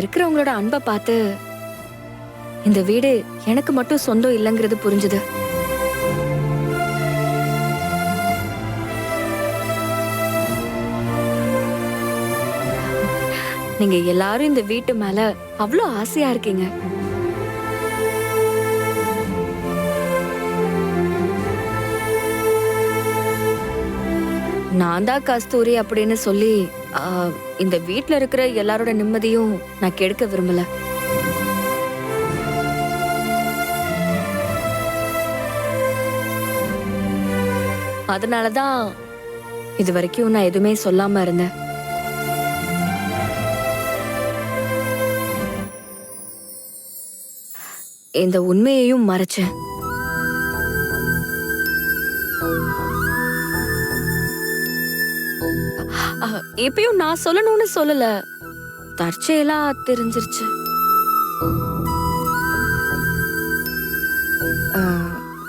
இருக்கிறவங்களோட அன்பை பார்த்து இந்த வீடு எனக்கு மட்டும் சொந்தம் இல்லைங்கிறது புரிஞ்சுது. நீங்க எல்லாரும் இந்த வீட்டு மேல அவ்வளோ ஆசையா இருக்கீங்க. நான் தான் கஸ்தூரி அப்படின்னு சொல்லி இந்த வீட்ல இருக்கிற எல்லாரோட நிம்மதியும் நான் கெடுக்க விரும்பல. அதனாலதான் இது வரைக்கும் நான் எதுவுமே சொல்லாம இருந்தேன். இந்த உண்மையையும் மறைச்சேன். அஹ், இப்பயும் நான் சொல்லணும்னு சொல்லல. தற்செயலா தெரிஞ்சிருச்சு.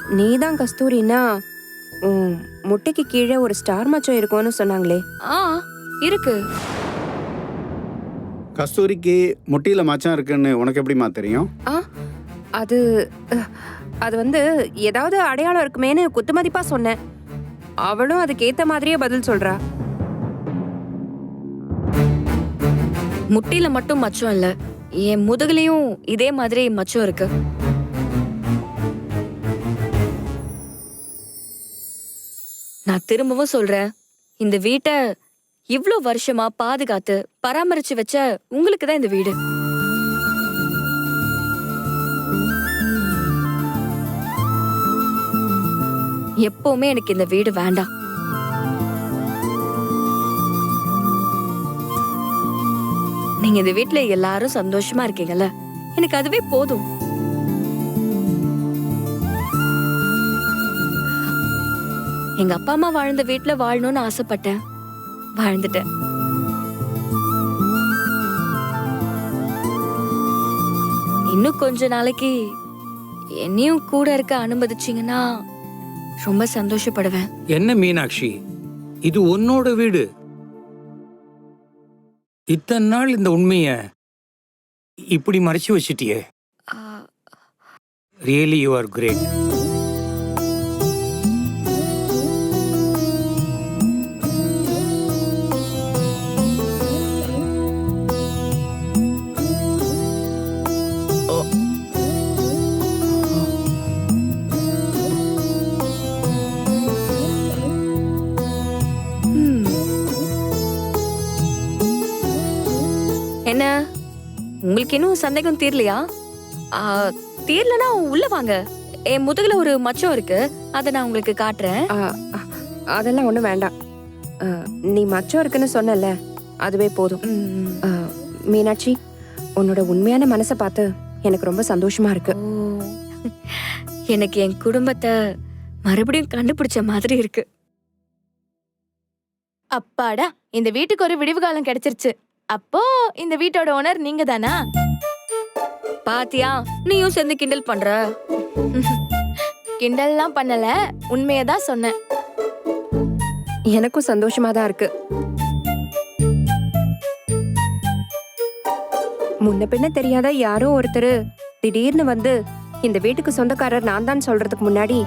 நீ தான் கஸ்தூரினா முட்டைக்கு கீழே ஒரு ஸ்டார் மச்சம் இருக்கும்னு சொன்னாங்களே. ஆ இருக்கு. கஸ்தூரிக்கு முட்டியில மச்சான் இருக்குன்னு உனக்கு எப்படிம்மா தெரியும்? ஆ அது அது வந்து ஏதாவது அடையாளம் இருக்குமேன்னு குத்துமதிப்பா சொன்னேன். அவளும் அதுக்கு ஏத்த மாதிரியே பதில் சொல்றா. முட்டில மட்டும் மச்சம் இல்ல. என் முதுகுலயும் இதே மாதிரி மச்சம் இருக்கு. நான் திரும்பவும் சொல்றேன் இந்த வீட்டை இவ்வளோ வருஷமா பாதுகாத்து பராமரிச்சு வச்ச உங்களுக்கு தான் இந்த வீடு. எப்பவுமே எனக்கு இந்த வீடு வேண்டாம். நீங்க இந்த வீட்ல எல்லாரும் சந்தோஷமா இருக்கீங்கல்ல? எனக்கு அதுவே போதும். எங்க அப்பா அம்மா வாழ்ந்த வீட்டுல வாழணும்னு ஆசைப்பட்டேன். வாழ்ந்துட்டேன். இன்னும் கொஞ்ச நாளைக்கு என்னையும் கூட இருக்க அனுமதிச்சிங்கன்னா ரொம்ப சந்தோஷப்படுவேன். என்ன மீனாட்சி? இது உன்னோட வீடு. இத்தனை நாள் இந்த உண்மைய இப்படி மறைச்சு வச்சிட்டியே. ரியலி யூ ஆர் கிரேட் என்ன? உங்களுக்கு இன்னும் சந்தேகம் தீரலையா? ஆ, தீரலனா உள்ள வாங்க. என் முதுகுல ஒரு மச்சம் இருக்கு. அதை நான் உங்களுக்கு காட்டுறேன். அதெல்லாம் ஒண்ணும் வேண்டாம். நீ மச்சம் இருக்குன்னு சொன்னல அதுவே போதும். மீனாட்சி உன்னோட உண்மையான மனசை பார்த்து எனக்கு ரொம்ப சந்தோஷமா இருக்கு. எனக்கு என் குடும்பத்தை மறுபடியும் கண்டுபிடிச்ச மாதிரி இருக்கு. அப்பாடா இந்த வீட்டுக்கு ஒரு விடிவு காலம் கிடைச்சிருச்சு. அப்போ இந்த வீட்டோட ஓனர் நீங்க தானா பாத்தியா நீயும் சேர்ந்து கிண்டல் பண்ற? கிண்டல்லாம் பண்ணல உண்மையை தான் சொன்னேன். எனக்கும் சந்தோஷமா தான் இருக்கு. முன்ன பின்ன தெரியாத யாரோ ஒருத்தர் திடீர்னு வந்து இந்த வீட்டுக்கு சொந்தக்காரர் நான் தான் சொல்றதுக்கு முன்னாடி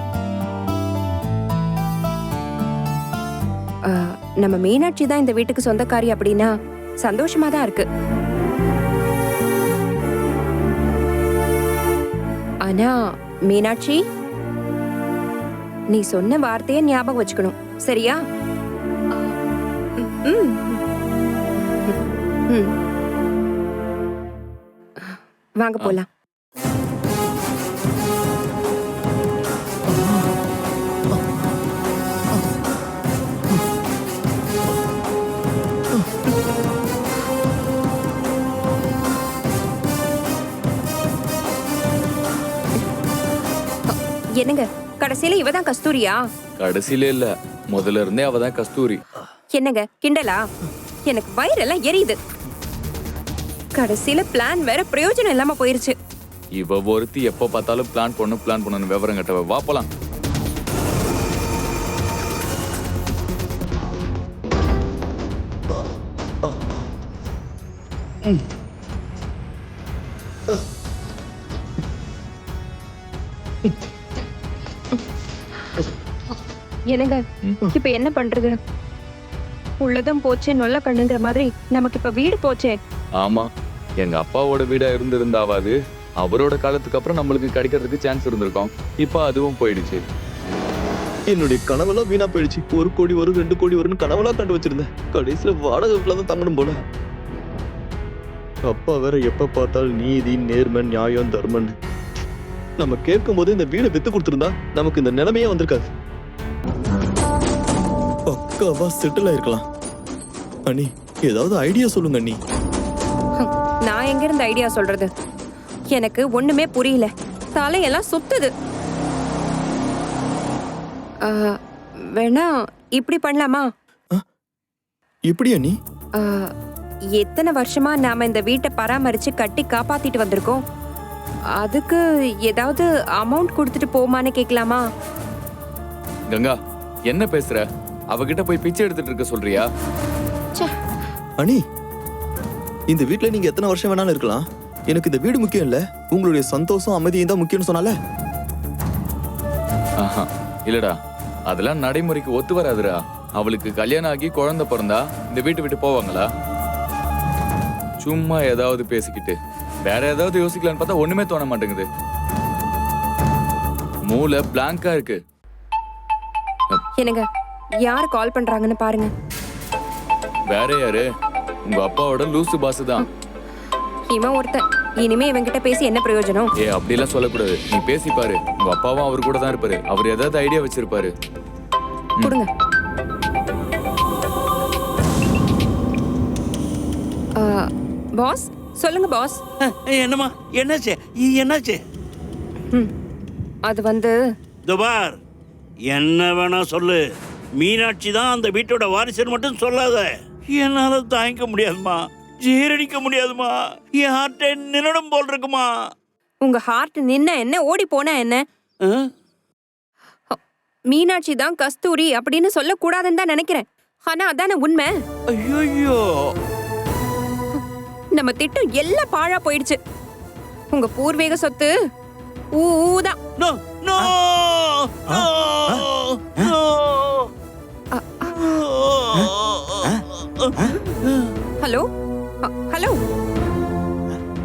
ஆ, நம்ம மீனாட்சி தான் இந்த வீட்டுக்கு சொந்தக்காரி அப்படின்னா சந்தோஷமா தான் இருக்கு. ஆனா மீனாட்சி நீ சொன்ன வார்த்தையை ஞாபகம் வச்சுக்கணும். சரியா. வாங்க போலாம். என்னங்க? கடைசியில இவ தான் கஸ்தூரியா? கடைசியில இல்ல. முதல்ல இருந்தே அவ தான் கஸ்தூரி. என்னங்க? கிண்டலா? எனக்கு வயிறெல்லாம் எரியுது. கடைசியில பிளான் வேற பிரயோஜனம் இல்லாம போயிருச்சு. இவ ஒருத்தி எப்ப பார்த்தாலும் பிளான் பண்ணு பிளான் பண்ணு விவரம் கட்டவ. வா போலாம். என்னங்க? இப்ப என்ன பண்றது? உள்ளதும் போச்சு நொல்ல கண்ணுங்கிற மாதிரி நமக்கு இப்ப வீடு போச்சே. ஆமா. எங்க அப்பாவோட வீடா இருந்திருந்தாவது அவரோட காலத்துக்கு அப்புறம் நம்மளுக்கு கிடைக்கிறதுக்கு சான்ஸ் இருந்திருக்கும். இப்போ அதுவும் போயிடுச்சு. என்னுடைய கனவெல்லாம் வீணா போயிடுச்சு. ஒரு கோடி வரும் ரெண்டு கோடி வரும்னு கனவெல்லாம் கண்டு வச்சிருந்தேன். கடைசியில வாடகை வீட்டுல தான் தங்கணும் போல. அப்பா வேற எப்ப பார்த்தாலும் நீதி நேர்மை நியாயம் தர்மன் நம்ம கேட்கும் போது இந்த வீடை வித்து கொடுத்திருந்தா நமக்கு இந்த நிலைமையே வந்திருக்காது. பக்காவா செட்டில் ஆயிருக்கலாம். அண்ணி ஏதாவது ஐடியா சொல்லுங்க அண்ணி. நான் எங்க இருந்து ஐடியா சொல்றது? எனக்கு ஒண்ணுமே புரியல. தலையெல்லாம் சுத்துது. வேணா இப்படி பண்ணலாமா? எப்படி அண்ணி. எத்தனை வருஷமா நாம இந்த வீட்டை பராமரிச்சு கட்டி காப்பாத்திட்டு வந்திருக்கோம்? அதுக்கு ஏதாவது அமௌண்ட் கொடுத்துட்டு போமான்னு கேட்கலாமா கங்கா என்ன பேசுற? அவகிட்ட போய் பிச்சை எடுத்துட்டு இருக்க சொல்றியா? அண்ணி இந்த வீட்ல நீங்க எத்தனை வருஷம் வேணாலும் இருக்கலாம். எனக்கு இந்த வீடு முக்கியம் இல்ல. உங்களுடைய சந்தோஷம் அமைதியும் தான் முக்கியம்னு சொன்னால? ஆஹா இல்லடா. அதெல்லாம் நடைமுறைக்கு ஒத்து வராதுடா. அவளுக்கு கல்யாணம் ஆகி குழந்தை பிறந்தா இந்த வீட்டை விட்டு போவாங்களா? சும்மா ஏதாவது பேசிக்கிட்டு வேற ஏதாவது யோசிக்கலாம்னு பார்த்தா ஒண்ணுமே தோண மாட்டேங்குது. மூளை பிளாங்கா இருக்கு. என்னங்க? யார் கால் பண்றாங்கன்னு பாருங்க. வேற யாரு? உங்க அப்பாவோட லூசு பாசு தான். இவன் ஒருத்தன். இனிமே இவன்கிட்ட பேசி என்ன பிரயோஜனம்? ஏ அப்படிலாம் சொல்லக்கூடாது. நீ பேசி பாரு. உங்க அப்பாவும் அவர் கூட தான் இருப்பாரு. அவர் ஏதாவது ஐடியா வச்சிருப்பாரு. கொடுங்க. பாஸ் சொல்லுங்க பாஸ் என்னம்மா? என்னாச்சு? என்னாச்சு? ம், அது வந்து துபார் என்ன வேணா சொல்லு. மீனாட்சி தான் அந்த வீட்டோட வாரிசுன்னு மட்டும் சொல்லாத. என்னால தாங்கிக்க முடியாதுமா. ஜீரணிக்க முடியாதுமா. என் ஹார்ட்டே நின்னுடும் போல் இருக்குமா. உங்க ஹார்ட் நின்ன என்ன ஓடி போனா என்ன? ஆ? மீனாட்சி தான் கஸ்தூரி அப்படின்னு சொல்லக்கூடாதுன்னு தான் நினைக்கிறேன். ஆனா அதானே உண்மை? ஐயையோ. நம்ம திட்டம் எல்லாம் பாழா போயிடுச்சு. உங்க பூர்வீக சொத்து ஊதான் no no no no. Hello? Hello?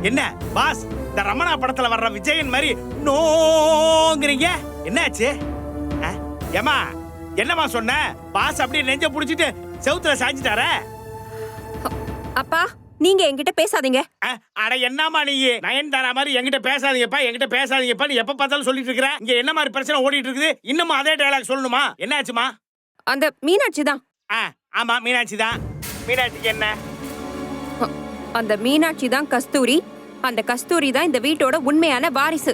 என்ன பாஸ் இந்த ரமணா படத்துல வர்ற விஜயன் மாதிரி நோங்கிறீங்க? என்னாச்சு? ஆ? ஏம்மா என்னம்மா சொன்ன? பாஸ் அப்படியே நெஞ்ச புடிச்சிட்டு செவுத்துல சாஞ்சிட்டாரே? அப்பா நீங்க என்கிட்ட பேசாதீங்க. அட என்னம்மா நீ? நயன்தாரா மாதிரி என்கிட்ட பேசாதீங்கப்பா என்கிட்ட பேசாதீங்கப்பா நீ எப்ப பார்த்தாலும் சொல்லிட்டு இருக்கிற? இங்க என்ன மாதிரி பிரச்சனை ஓடிட்டு இருக்குது? இன்னமும் அதே டயலாக் சொல்லணுமா? என்னாச்சுமா? அந்த மீனாட்சி தான். ஆ ஆமா மீனாட்சி தான். மீனாட்சிக்கு என்ன? அந்த மீனாட்சி தான் கஸ்தூரி. அந்த கஸ்தூரி தான் இந்த வீட்டோட உண்மையான வாரிசு.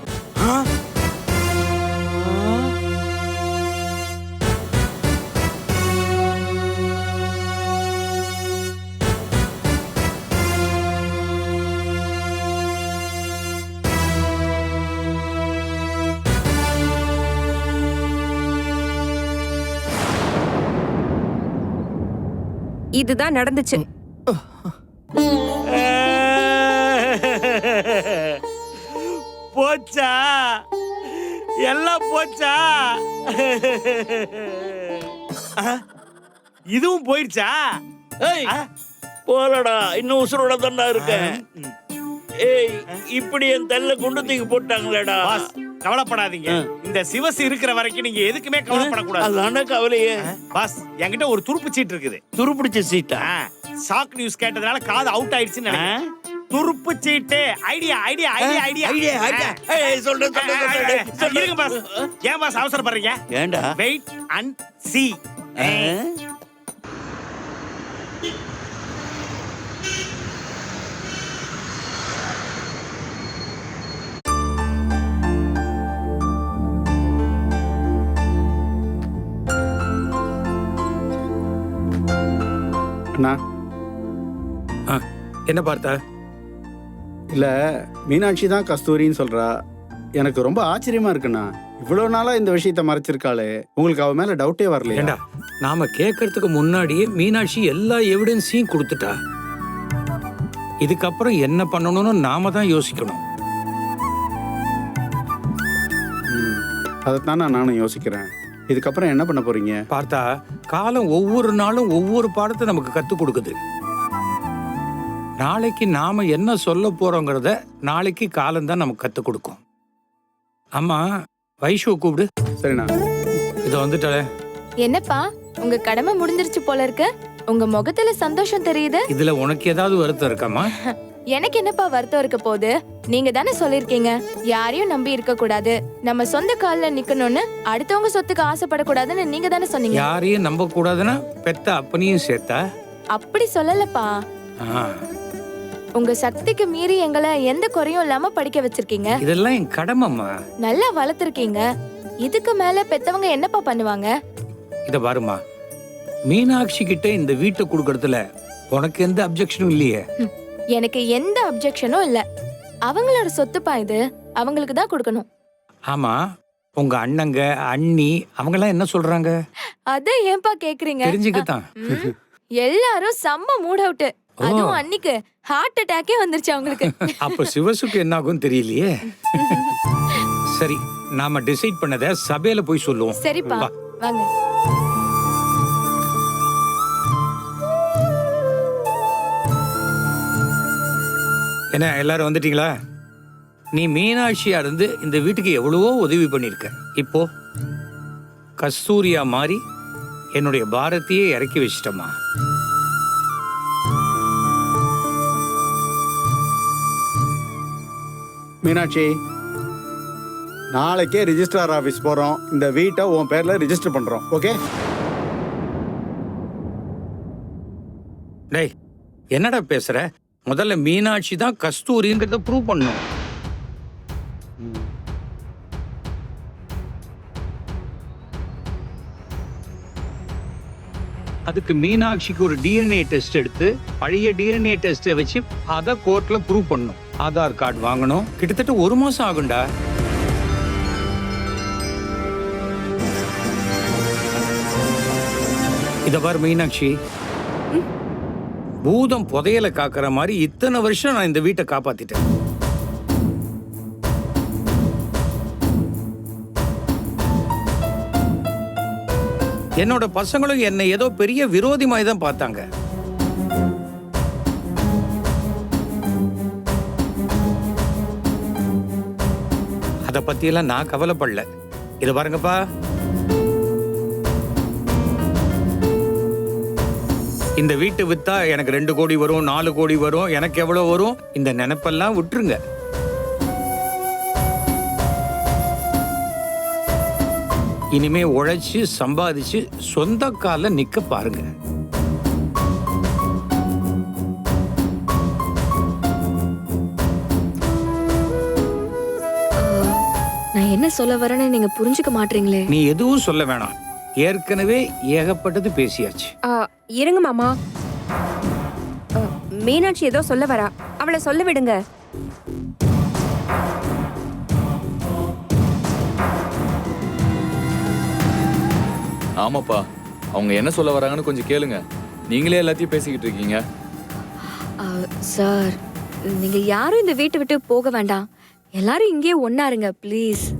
இதுதான் நடந்துச்சு. போச்சா? எல்லாம் போச்சா? இதுவும் போயிடுச்சா? போலடா இன்னும் உசுரோட தான்டா இருக்கேன் ஏய் இப்படி என் தள்ள குண்டு தூக்கி போட்டாங்களேடா. பாஸ். கவலைப்படாதீங்க. இந்த சிவசு இருக்கிற வரைக்கும் நீங்க எதுக்குமே கவலைப்படக்கூடாது. அதான கவலையே? பாஸ் என்கிட்ட ஒரு துருப்பு சீட்டு இருக்குது. துருப்பிடிச்ச சீட்டா? ஷாக் நியூஸ் கேட்டதுனால காது அவுட் ஆயிடுச்சுன்னு நினைக்கிறேன். துருப்பு சீட்டு. Idea idea idea idea. Idea idea. சொல்றேன் இருங்க பாஸ். ஏன் பாஸ் அவசரப்படுறீங்க? ஏண்டா? வெயிட் அண்ட் சி அண்ணா. ஆ என்ன பார்த்த? இல்லை மீனாட்சி தான் கஸ்தூரின்னு சொல்கிறா எனக்கு ரொம்ப ஆச்சரியமா இருக்குண்ணா. இவ்வளோ நாளாக இந்த விஷயத்த மறைச்சிருக்காளே. உங்களுக்கு அவ மேலே டவுட்டே வரலையா? நாம கேட்கறதுக்கு முன்னாடியே மீனாட்சி எல்லா எவிடன்ஸையும் கொடுத்துட்டா. இதுக்கப்புறம் என்ன பண்ணணும்னு நாம தான் யோசிக்கணும். அதைத்தான் நானும் யோசிக்கிறேன். இதுக்கப்புறம் என்ன பண்ண போறீங்க? பார்த்தா காலம் ஒவ்வொரு நாளும் ஒவ்வொரு பாடத்தை நமக்கு கற்றுக் கொடுக்குது. நாளைக்கு நாம என்ன சொல்ல போறோங்கிறத நாளைக்கு காலம் தான் நமக்கு கற்றுக் கொடுக்கும். ஆமா வைஷுவை கூப்பிடு. சரிண்ணா. இதை வந்துட்டாலே என்னப்பா உங்க கடமை முடிஞ்சிருச்சு போல இருக்கு. உங்க முகத்துல சந்தோஷம் தெரியுது. இதுல உனக்கு ஏதாவது வருத்தம் இருக்காமா எனக்கு என்னப்பா வருத்தம் இருக்க போகுது? நீங்க தானே சொல்லிருக்கீங்க யாரையும் நம்பி இருக்க கூடாது. நம்ம சொந்த கால்ல நிக்கணும்னு அடுத்தவங்க சொத்துக்கு ஆசைப்படக்கூடாதுன்னு நீங்க தானே சொன்னீங்க. யாரையும் நம்ப கூடாதுன்னா பெத்த அப்பனையும் சேர்த்தா? அப்படி சொல்லலப்பா. ஆ, உங்க சக்திக்கு மீறி எங்களை எந்த குறையும் இல்லாம படிக்க வச்சிருக்கீங்க. இதெல்லாம் என் கடமைம்மா. நல்லா வளர்த்துருக்கீங்க. இதுக்கு மேல பெத்தவங்க என்னப்பா பண்ணுவாங்க? இத பாருமா மீனாட்சி கிட்ட இந்த வீட்டை கொடுக்கறதுல உனக்கு எந்த அப்ஜெக்ஷனும் இல்லையே. எனக்கு எந்த அப்ஜெக்ஷனும் இல்ல. அவங்களோட சொத்துப்பா இது. அவங்களுக்கு தான் கொடுக்கணும். ஆமா உங்க அண்ணங்க அண்ணி அவங்கெல்லாம் என்ன சொல்றாங்க? அத ஏன்பா கேக்குறீங்க? தெரிஞ்சுக்கத்தான். எல்லாரும் செம்ம மூட் அவுட். அதுவும் அன்னிக்கு ஹார்ட் அட்டாக்கே வந்துருச்சு அவங்களுக்கு. அப்ப சிவசுக்கு என்ன ஆகும் தெரியலையே. சரி நாம டிசைட் பண்ணத சபையில போய் சொல்லுவோம். சரிப்பா. வாங்க. என்ன எல்லாரும் வந்துட்டீங்களா? நீ மீனாட்சியா இருந்து இந்த வீட்டுக்கு எவ்வளவோ உதவி பண்ணிருக்க இப்போ கஸ்தூரியா மாறி என்னுடைய பாரத்தையே இறக்கி வச்சிட்டம்மா. மீனாட்சி நாளைக்கே ரிஜிஸ்ட்ரார் ஆஃபீஸ் போகிறோம் இந்த வீட்டை உன் பேரில் ரிஜிஸ்டர் பண்ணுறோம் ஓகே? டேய் என்னடா பேசுற? முதல்ல மீனாட்சி தான் கஸ்தூரிங்கிறத ப்ரூவ் பண்ணும். அதுக்கு மீனாட்சிக்கு ஒரு டிஎன்ஏ டெஸ்ட் எடுத்து பழைய டிஎன்ஏ டெஸ்ட்டை வச்சு அதை கோர்ட்டில் ப்ரூவ் பண்ணும். ஆதார் கார்டு வாங்கணும். கிட்டத்தட்ட ஒரு மாதம் ஆகும்டா. இதை பார் மீனாட்சி. பூதம் புதையல காக்கிற மாதிரி இத்தனை வருஷம் நான் இந்த வீட்டை காப்பாத்திட்டேன். என்னோட பசங்களும் என்னை ஏதோ பெரிய விரோதி மாதிரி தான் பார்த்தாங்க. அதை பத்தியெல்லாம் நான் கவலைப்படல. இத பாருங்கப்பா. இந்த வீட்டை வித்தா எனக்கு ரெண்டு கோடி வரும் நாலு கோடி வரும் எனக்கு எவ்வளவு வரும்? இந்த நினைப்பெல்லாம் விட்டுருங்க. இனிமே உழைச்சு சம்பாதிச்சு சொந்த கால நிக்க பாருங்க. நான் என்ன சொல்ல வரேன்னு நீங்க புரிஞ்சுக்க மாட்டீங்களே. நீ எதுவும் சொல்ல வேணாம். ஏற்கனவே ஏகப்பட்டது பேசியாச்சு. இருங்க மாமா. ஆ, மீனாட்சி ஏதோ சொல்ல வரா. அவளை சொல்ல விடுங்க. ஆமாப்பா. அவங்க என்ன சொல்ல வராங்கன்னு கொஞ்சம் கேளுங்க. நீங்களே எல்லாத்தையும் பேசிக்கிட்டு இருக்கீங்க. ஆ, சார் நீங்க யாரும் இந்த வீட்டை விட்டு போக வேண்டாம். எல்லாரும் இங்கேயே ஒண்ணா இருங்க ப்ளீஸ்.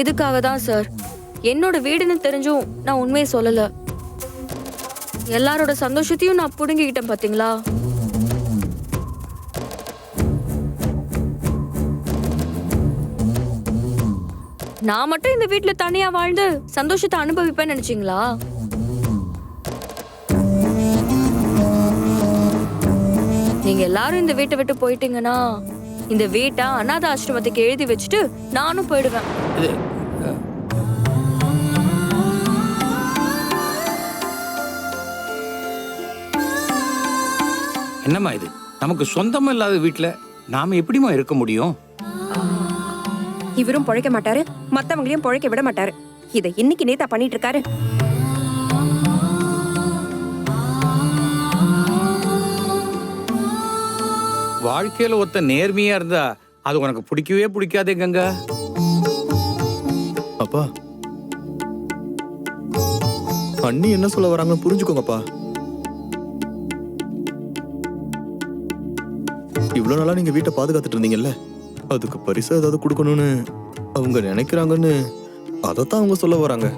இதுக்காக தான் சார் என்னோட வீடுன்னு தெரிஞ்சும் நான் உண்மையை சொல்லல. எல்லாரோட சந்தோஷத்தையும் நான் புடுங்கிக்கிட்டேன் பாத்தீங்களா? நான் மட்டும் இந்த வீட்டுல தனியா வாழ்ந்து சந்தோஷத்தை அனுபவிப்பேன்னு நினைச்சீங்களா? நீங்க எல்லாரும் இந்த வீட்டை விட்டு போயிட்டீங்கன்னா இந்த வீட்டை அனாத ஆசிரமத்துக்கு எழுதி வச்சுட்டு நானும் போயிடுவேன். இது என்னம்மா இது? நமக்கு சொந்தமா இல்லாத வீட்ல நாம எப்படிம்மா இருக்க முடியும்? இவரும் பொழைக்க மாட்டாரு மத்தவங்களையும் பொழைக்க விட மாட்டாரு. இதை இன்னைக்கு நேத்தா பண்ணிட்டு இருக்காரு வாழ்க்கையில ஒருத்த நேர்மையா இருந்தா அது உனக்கு பிடிக்கவே பிடிக்காதே கங்கா. அப்பா. அண்ணி என்ன சொல்ல வராங்கன்னு புரிஞ்சுக்கோங்கப்பா. இவ்வளவு நாளா நீங்க வீட்டை பாதுகாத்துட்டு இருந்தீங்கல்ல? அதுக்கு பரிசு ஏதாவது கொடுக்கணும்னு அவங்க நினைக்கிறாங்கன்னு அதைத்தான் அவங்க சொல்ல வராங்க.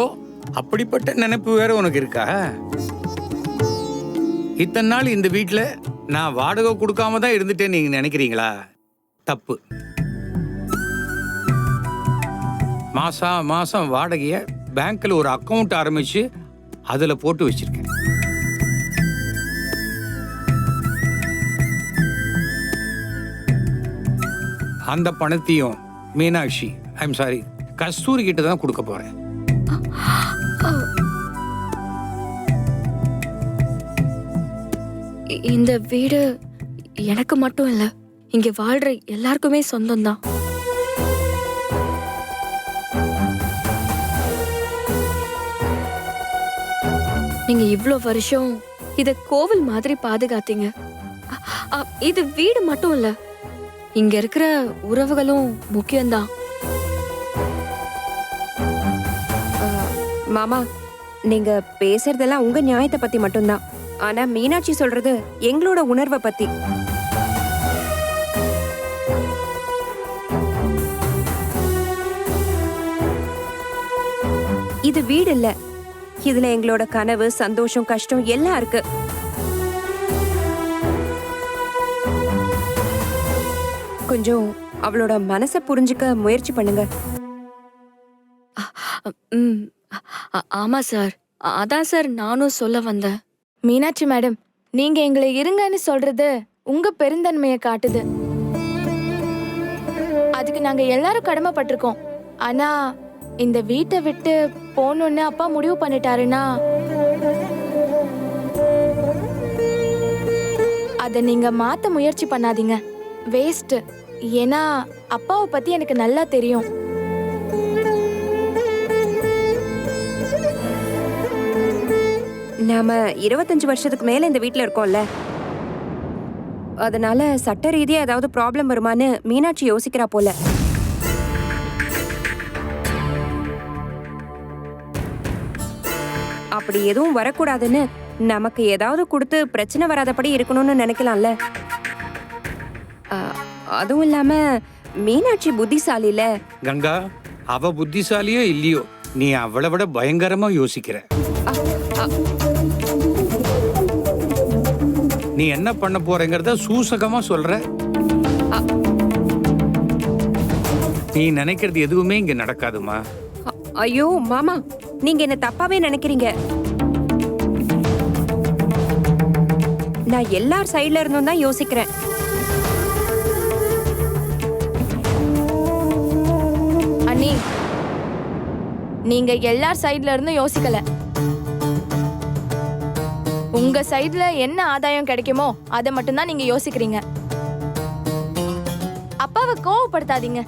ஓ அப்படிப்பட்ட நினைப்பு வேற உனக்கு இருக்கா? இத்தனை நாள் இந்த வீட்டில் நான் வாடகை கொடுக்காம தான் இருந்துட்டேன்னு நீங்க நினைக்கிறீங்களா? தப்பு. மாசா மாசம் வாடகையை பேங்க்ல ஒரு அக்கவுண்ட் ஆரம்பிச்சு அதுல போட்டு வச்சிருக்கேன். அந்த பணத்தையும் மீனாட்சி ஐம் சாரி கஸ்தூரி கிட்ட தான் கொடுக்க போறேன். இந்த வீடு எனக்கு மட்டும் இல்ல இங்க வாழ்ற எல்லாருக்குமே சொந்தம்தான். நீங்க இவ்ளோ வருஷம் இத கோவில் மாதிரி பாதுகாத்தீங்க. இது வீடு மட்டும் இல்ல. இங்க இருக்கிற உறவுகளும் முக்கியம்தான். மாமா நீங்க பேசுறதெல்லாம் உங்க நியாயத்தை பத்தி மட்டும்தான். ஆனா மீனாட்சி சொல்றது எங்களோட உணர்வை பத்தி. இது வீடு இல்லை. இதுல எங்களோட கனவு சந்தோஷம் கஷ்டம் எல்லாம் இருக்கு. கொஞ்சம் அவளோட மனசை புரிஞ்சுக்க முயற்சி பண்ணுங்க. ஆமா சார். அதான் சார் நானும் சொல்ல வந்தேன். மீனாட்சி மேடம் நீங்க எங்களை இருங்கன்னு சொல்றது உங்க பெருந்தன்மையை காட்டுது. அதுக்கு நாங்க எல்லாரும் கடமைப்பட்டிருக்கோம். ஆனா இந்த வீட்டை விட்டு போகணும்னு அப்பா முடிவு பண்ணிட்டாருன்னா அதை நீங்க மாத்த முயற்சி பண்ணாதீங்க. வேஸ்ட் ஏன்னா அப்பாவை பத்தி எனக்கு நல்லா தெரியும். நாம இருபத்தஞ்சு வருஷத்துக்கு மேல இந்த வீட்டில் இருக்கோம்ல. அதனால சட்ட ரீதியா ஏதாவது ப்ராப்ளம் வருமான்னு மீனாட்சி யோசிக்கிறா போல. அப்படி எதுவும் வரக்கூடாதுன்னு நமக்கு ஏதாவது கொடுத்து பிரச்சனை வராதபடி இருக்கணும்னு நினைக்கலாம்ல. அதுவும் இல்லாம மீனாட்சி புத்திசாலில கங்கா அவ புத்திசாலியோ இல்லையோ நீ அவளை விட பயங்கரமா யோசிக்கிற. நீ என்ன பண்ண போறேங்கிறத சூசகமா சொல்ற. நீ நினைக்கிறது எதுவுமே இங்க நடக்காதுமா? ஐயோ மாமா நீங்க என்ன தப்பாவே நினைக்கிறீங்க. நான் எல்லார் சைடில் இருந்தும் தான் யோசிக்கிறேன். அண்ணி நீங்க எல்லார் சைட்ல இருந்தும் யோசிக்கல. உங்க சைட்ல என்ன ஆதாயம் கிடைக்குமோ அதை மட்டும்தான் நீங்க யோசிக்கிறீங்க. அப்பாவை கோவப்படுத்தாதீங்க.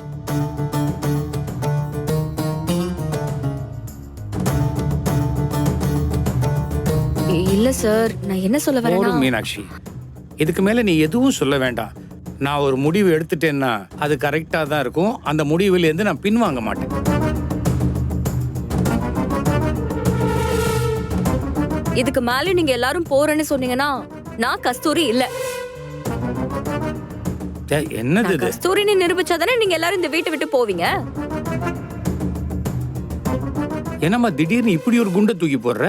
இல்ல சார் நான் என்ன சொல்ல வரேன்னா போதும் மீனாட்சி. இதுக்கு மேல நீ எதுவும் சொல்ல வேண்டாம். நான் ஒரு முடிவு எடுத்துட்டேன்னா அது கரெக்டா தான் இருக்கும். அந்த முடிவுல இருந்து நான் பின்வாங்க மாட்டேன். இதுக்கு மேல நீங்க எல்லாரும் போறேன்னு சொன்னீங்கன்னா நான் கஸ்தூரி இல்ல. என்னது நான் இது? கஸ்தூரின்னு நிரூபிச்சாதானே நீங்க எல்லாரும் இந்த வீட்டை விட்டு போவீங்க? என்னம்மா திடீர்னு இப்படி ஒரு குண்டை தூக்கி போடுற?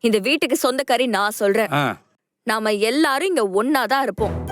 இந்த வீட்டுக்கு சொந்தக்காரி நான் சொல்றேன். நாம எல்லாரும் இங்க ஒன்னாதான் இருப்போம்.